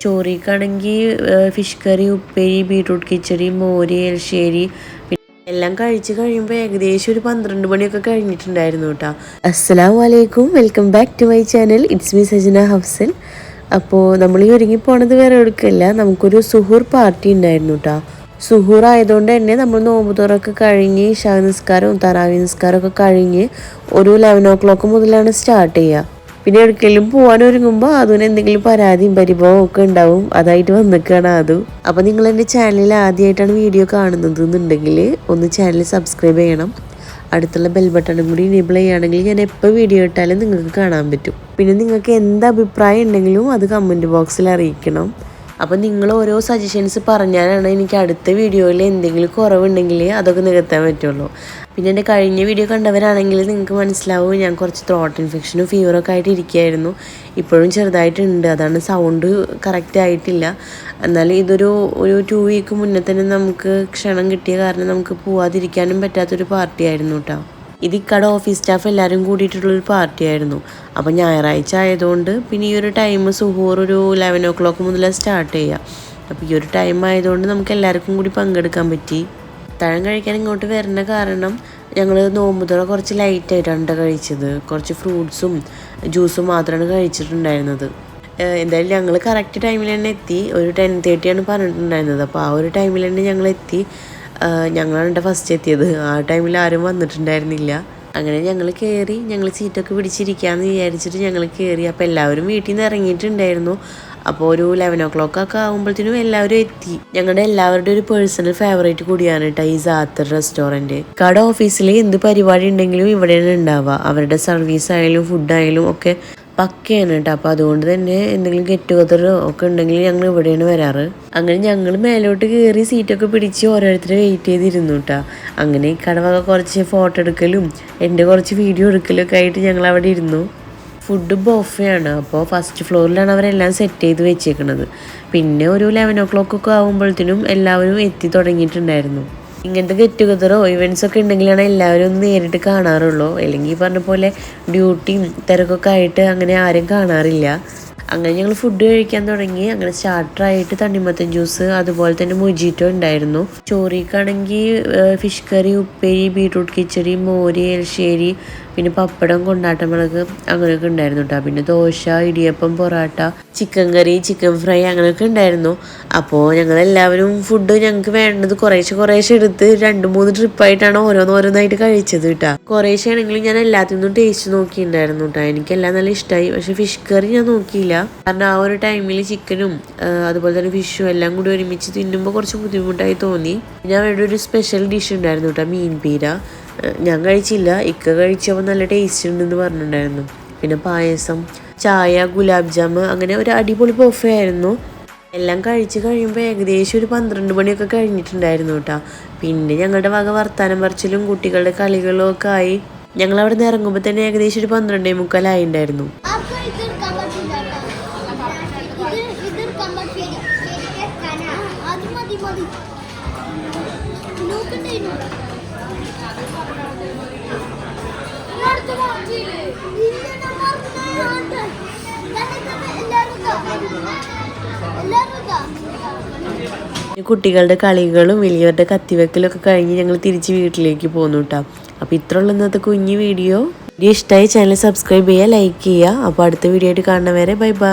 ചോറിക്കാണെങ്കിൽ fish curry ഉപ്പേരി beetroot കിച്ചടി മോര് എൽശ്ശേരി എല്ലാം കഴിച്ച് കഴിയുമ്പോൾ ഏകദേശം ഒരു പന്ത്രണ്ട് മണിയൊക്കെ കഴിഞ്ഞിട്ടുണ്ടായിരുന്നു കേട്ടോ. അസ്സലാം വലൈക്കും welcome back to my channel it's me Sajana Hafsal. അപ്പോൾ നമ്മൾ ഈ ഒരുങ്ങി പോണത് വേറെ എടുക്കില്ല നമുക്കൊരു സുഹൂർ പാർട്ടി ഉണ്ടായിരുന്നു കേട്ടോ. സുഹൂർ ആയതുകൊണ്ട് തന്നെ നമ്മൾ നോമ്പ് തുറക്ക് കഴിഞ്ഞ് ഇഷാ നിസ്കാരവും തറാവി നിസ്കാരമൊക്കെ കഴിഞ്ഞ് ഒരു ലെവൻ ഓ ക്ലോക്ക് മുതലാണ് സ്റ്റാർട്ട് ചെയ്യുക പിന്നെ എവിടേക്കെങ്കിലും പോകാൻ ഒരുങ്ങുമ്പോൾ അതിന് എന്തെങ്കിലും പരാതിയും പരിഭവവും ഒക്കെ ഉണ്ടാവും. അതായിട്ട് വന്നിക്കാണ് അതു അപ്പോൾ നിങ്ങൾ എന്റെ ചാനലിൽ ആദ്യമായിട്ടാണ് വീഡിയോ കാണുന്നത് എന്നുണ്ടെങ്കിൽ ഒന്ന് ചാനൽ സബ്സ്ക്രൈബ് ചെയ്യണം. അടുത്തുള്ള ബെൽ ബട്ടണും കൂടി എനേബിൾ ചെയ്യുകയാണെങ്കിൽ ഞാൻ എപ്പോൾ വീഡിയോ ഇട്ടാലും നിങ്ങൾക്ക് കാണാൻ പറ്റും. പിന്നെ നിങ്ങൾക്ക് എന്ത് അഭിപ്രായം ഉണ്ടെങ്കിലും അത് കമന്റ് ബോക്സിൽ അറിയിക്കണം. അപ്പം നിങ്ങൾ ഓരോ സജഷൻസ് പറഞ്ഞാലാണ് എനിക്ക് അടുത്ത വീഡിയോയിൽ എന്തെങ്കിലും കുറവുണ്ടെങ്കിൽ അതൊക്കെ നികത്താൻ പറ്റുള്ളൂ. പിന്നെ എന്റെ കഴിഞ്ഞ വീഡിയോ കണ്ടവരാണെങ്കിൽ നിങ്ങൾക്ക് മനസ്സിലാവും ഞാൻ കുറച്ച് ത്രോട്ട് ഇൻഫെക്ഷനും ഫീവറൊക്കെ ആയിട്ട് ഇരിക്കുകയായിരുന്നു. ഇപ്പോഴും ചെറുതായിട്ടുണ്ട് അതാണ് സൗണ്ട് കറക്റ്റ് ആയിട്ടില്ല. എന്നാലും ഇതൊരു ഒരു ടു വീക്ക് മുന്നേ തന്നെ നമുക്ക് ക്ഷണം കിട്ടിയ കാരണം നമുക്ക് പോവാതിരിക്കാനും പറ്റാത്തൊരു പാർട്ടി ആയിരുന്നു കേട്ടോ ഇത് ഇക്കട ഓഫീസ് സ്റ്റാഫ് എല്ലാവരും കൂടിയിട്ടുള്ളൊരു പാർട്ടി ആയിരുന്നു. അപ്പോൾ ഞായറാഴ്ച ആയതുകൊണ്ട് പിന്നെ ഈ ഒരു ടൈം സുഹൂർ ഒരു ലെവൻ ഓ ക്ലോക്ക് മുതൽ സ്റ്റാർട്ട് ചെയ്യുക അപ്പോൾ ഈ ഒരു ടൈം ആയതുകൊണ്ട് നമുക്ക് എല്ലാവർക്കും കൂടി പങ്കെടുക്കാൻ പറ്റി. തഴം കഴിക്കാൻ ഇങ്ങോട്ട് വരുന്ന കാരണം ഞങ്ങൾ നോമ്പുതുറ കുറച്ച് ലൈറ്റായിട്ടാണ് കഴിച്ചത്. കുറച്ച് ഫ്രൂട്ട്സും ജ്യൂസും മാത്രമാണ് കഴിച്ചിട്ടുണ്ടായിരുന്നത്. എന്തായാലും ഞങ്ങൾ കറക്റ്റ് ടൈമിൽ തന്നെ എത്തി. ഒരു ടെൻ തേർട്ടിയാണ് പറഞ്ഞിട്ടുണ്ടായിരുന്നത്. അപ്പോൾ ആ ഒരു ടൈമിൽ തന്നെ ഞങ്ങൾ എത്തി ഞങ്ങളാണ് ഫസ്റ്റ് എത്തിയത്. ആ ടൈമിൽ ആരും വന്നിട്ടുണ്ടായിരുന്നില്ല. അങ്ങനെ ഞങ്ങൾ കയറി ഞങ്ങൾ സീറ്റൊക്കെ പിടിച്ചിരിക്കാമെന്ന് വിചാരിച്ചിട്ട് ഞങ്ങൾ കയറി അപ്പോൾ എല്ലാവരും വീട്ടിൽ നിന്ന് ഇറങ്ങിയിട്ടുണ്ടായിരുന്നു. അപ്പോൾ ഒരു ലെവൻ ഓ ക്ലോക്ക് ഒക്കെ ആകുമ്പോഴത്തേനും എല്ലാവരും എത്തി. ഞങ്ങളുടെ എല്ലാവരുടെ ഒരു പേഴ്സണൽ ഫേവറേറ്റ് കൂടിയാണ് കേട്ടോ ഈ സാത്തർ റെസ്റ്റോറന്റ് കട ഓഫീസിൽ എന്ത് പരിപാടി ഉണ്ടെങ്കിലും ഇവിടെയാണ് ഉണ്ടാവുക. അവരുടെ സർവീസ് ആയാലും ഫുഡായാലും ഒക്കെ പക്കയാണ് കേട്ടോ. അപ്പോൾ അതുകൊണ്ട് തന്നെ എന്തെങ്കിലും ഗെറ്റ് ടുഗദർ ഒക്കെ ഉണ്ടെങ്കിൽ ഞങ്ങൾ ഇവിടെയാണ് വരാറ്. അങ്ങനെ ഞങ്ങൾ മേലോട്ട് കയറി സീറ്റൊക്കെ പിടിച്ച് ഓരോരുത്തരെ വെയിറ്റ് ചെയ്തിരുന്നു കേട്ടോ. അങ്ങനെ കടവക കുറച്ച് ഫോട്ടോ എടുക്കലും എന്റെ കുറച്ച് വീഡിയോ എടുക്കലും ഒക്കെ ആയിട്ട് ഞങ്ങൾ അവിടെ ഇരുന്നു. ഫുഡ് ബോഫയാണ് അപ്പോൾ ഫസ്റ്റ് ഫ്ലോറിലാണ് അവരെല്ലാം സെറ്റ് ചെയ്ത് വെച്ചേക്കുന്നത് പിന്നെ ഒരു ലെവൻ ഓ ക്ലോക്ക് ഒക്കെ ആകുമ്പോഴത്തേനും എല്ലാവരും എത്തി തുടങ്ങിയിട്ടുണ്ടായിരുന്നു. ഇങ്ങനത്തെ ഗെറ്റ് ടുഗതറോ ഇവന്റ്സ് ഒക്കെ ഉണ്ടെങ്കിലാണ് എല്ലാവരും ഒന്ന് നേരിട്ട് കാണാറുള്ളൂ. അല്ലെങ്കിൽ പറഞ്ഞ പോലെ ഡ്യൂട്ടിയും തിരക്കൊക്കെ ആയിട്ട് അങ്ങനെ ആരും കാണാറില്ല. അങ്ങനെ ഞങ്ങൾ ഫുഡ് കഴിക്കാൻ തുടങ്ങി. അങ്ങനെ സ്റ്റാർട്ടറായിട്ട് തണ്ണിമത്തൻ ജ്യൂസ് അതുപോലെ തന്നെ മുജീറ്റോ ഉണ്ടായിരുന്നു. ചോറിക്കാണെങ്കിൽ ഫിഷ് കറി ഉപ്പേരി ബീട്രൂട്ട് കിച്ചടി മോര് എൽശ്ശേരി പിന്നെ പപ്പടം കൊണ്ടാട്ടമുളക് അങ്ങനെയൊക്കെ ഉണ്ടായിരുന്നു കേട്ടോ പിന്നെ dosa idiyappam parotta chicken curry chicken fry അങ്ങനെയൊക്കെ ഉണ്ടായിരുന്നു. അപ്പോൾ ഞങ്ങളെല്ലാവരും ഫുഡ് ഞങ്ങൾക്ക് വേണ്ടത് കുറേശ്ശെ കുറേശ്ശെ എടുത്ത് രണ്ട് മൂന്ന് ട്രിപ്പായിട്ടാണ് ഓരോന്നോരോന്നായിട്ട് കഴിച്ചത് കേട്ടോ കുറേശ്ശെ ആണെങ്കിലും ഞാൻ എല്ലാത്തിനും ടേസ്റ്റ് നോക്കിയിട്ടുണ്ടായിരുന്നു കേട്ടോ എനിക്കെല്ലാം നല്ല ഇഷ്ടമായി പക്ഷെ ഫിഷ് കറി ഞാൻ നോക്കിയില്ല. കാരണം ആ ഒരു ടൈമിൽ ചിക്കനും അതുപോലെ തന്നെ ഫിഷും എല്ലാം കൂടി ഒരുമിച്ച് തിന്നുമ്പോൾ കുറച്ച് ബുദ്ധിമുട്ടായി തോന്നി. ഞാൻ വേണ്ട ഒരു സ്പെഷ്യൽ ഡിഷ് ഉണ്ടായിരുന്നു കേട്ടോ മീൻ പീര. ഞാൻ കഴിച്ചില്ല. ഇക്ക കഴിച്ചപ്പോൾ നല്ല ടേസ്റ്റ് ഉണ്ടെന്ന് പറഞ്ഞിട്ടുണ്ടായിരുന്നു. പിന്നെ പായസം ചായ ഗുലാബ് ജാമ് അങ്ങനെ ഒരു അടിപൊളി ബൊഫേ ആയിരുന്നു. എല്ലാം കഴിച്ച് കഴിയുമ്പോൾ ഏകദേശം ഒരു പന്ത്രണ്ട് മണിയൊക്കെ കഴിഞ്ഞിട്ടുണ്ടായിരുന്നു കേട്ടോ. പിന്നെ ഞങ്ങളുടെ വക വർത്താനം പറിച്ചിലും കുട്ടികളുടെ കളികളും ഒക്കെ ആയി. ഞങ്ങൾ അവിടെ നിന്ന് ഇറങ്ങുമ്പോൾ തന്നെ ഏകദേശം ഒരു പന്ത്രണ്ടേ മുക്കാലായി ഉണ്ടായിരുന്നു കുട്ടികളുടെ കളികളും വലിയവരുടെ കത്തിവെക്കലും ഒക്കെ കഴിഞ്ഞ് ഞങ്ങൾ തിരിച്ച് വീട്ടിലേക്ക് പോന്നു കേട്ടോ അപ്പോൾ ഉള്ള ഇന്നത്തെ കുഞ്ഞു വീഡിയോ. വീഡിയോ ഇഷ്ടമായി ചാനൽ സബ്സ്ക്രൈബ് ചെയ്യുക ലൈക്ക് ചെയ്യുക. അപ്പോൾ അടുത്ത വീഡിയോ ആയിട്ട് കാണുന്നവരെ ബൈ ബൈ.